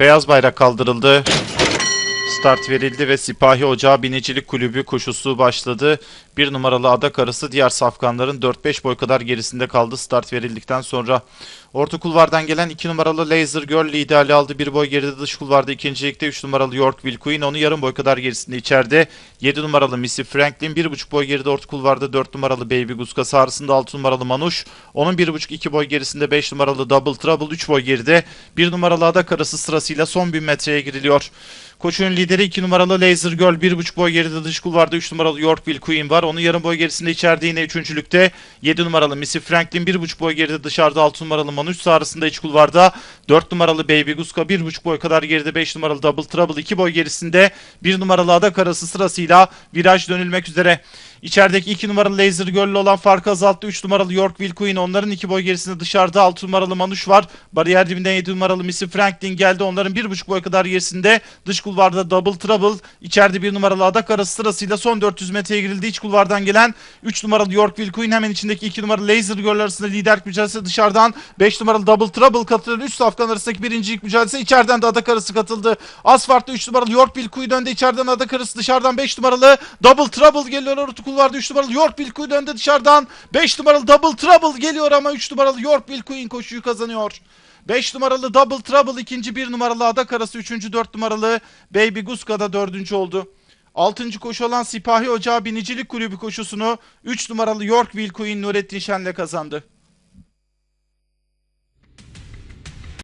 Beyaz bayrak kaldırıldı. Start verildi ve Sipahi Ocağı Binicilik Kulübü koşusu başladı. Bir numaralı adak arası diğer safkanların 4-5 boy kadar gerisinde kaldı start verildikten sonra. Orta kulvardan gelen 2 numaralı Laser Girl liderliği aldı. Bir boy geride dış kulvarda ikincilikte 3 numaralı Yorkville Queen onu yarım boy kadar gerisinde içeride. 7 numaralı Missy Franklin 1,5 boy geride orta kulvarda 4 numaralı Baby Guska sağrısında 6 numaralı Manuş. Onun 1,5-2 boy gerisinde 5 numaralı Double Trouble 3 boy geride. 1 numaralı adak arası sırasıyla son 1000 metreye giriliyor. Koşunun lideri 2 numaralı Laser Girl 1.5 boy geride dış kulvarda 3 numaralı Yorkville Queen var. Onun yarım boy gerisinde içeride yine 3. 7 numaralı Missy Franklin 1.5 boy geride dışarıda 6 numaralı Manuş sağrısında iç kulvarda 4 numaralı Baby Guska 1.5 boy kadar geride 5 numaralı Double Trouble 2 boy gerisinde 1 numaralı adak arası sırasıyla viraj dönülmek üzere. İçerideki 2 numaralı Laser Girl'le olan farkı azalttı. 3 numaralı Yorkville Queen onların 2 boy gerisinde dışarıda 6 numaralı Manuş var. Bariyer dibinden 7 numaralı Missy Franklin geldi. Onların 1.5 boy kadar gerisinde dış kulvarda Double Trouble. içeride 1 numaralı adak arası sırasıyla son 400 metreye girildi. İç kulvardan gelen 3 numaralı Yorkville Queen hemen içindeki 2 numaralı Laser Girl arasında liderlik mücadelesi dışarıdan 5 numaralı Double Trouble katıldı. 3 safkan arasındaki birincilik mücadelesi içeriden de adak arası katıldı. Asfalt'ta 3 numaralı Yorkville Queen önde içeriden adak arası dışarıdan 5 numaralı Double Trouble geliyor orta kulvarda 3 numaralı Yorkville Queen önde dışarıdan 5 numaralı Double Trouble geliyor ama 3 numaralı Yorkville Queen koşuyu kazanıyor. 5 numaralı Double Trouble ikinci 1 numaralı adak arası 3. 4 numaralı Baby Guska da 4. oldu. 6. koşu olan Sipahi Ocağı Binicilik Kulübü koşusunu 3 numaralı Yorkville Queen Nurettin Şen'le kazandı.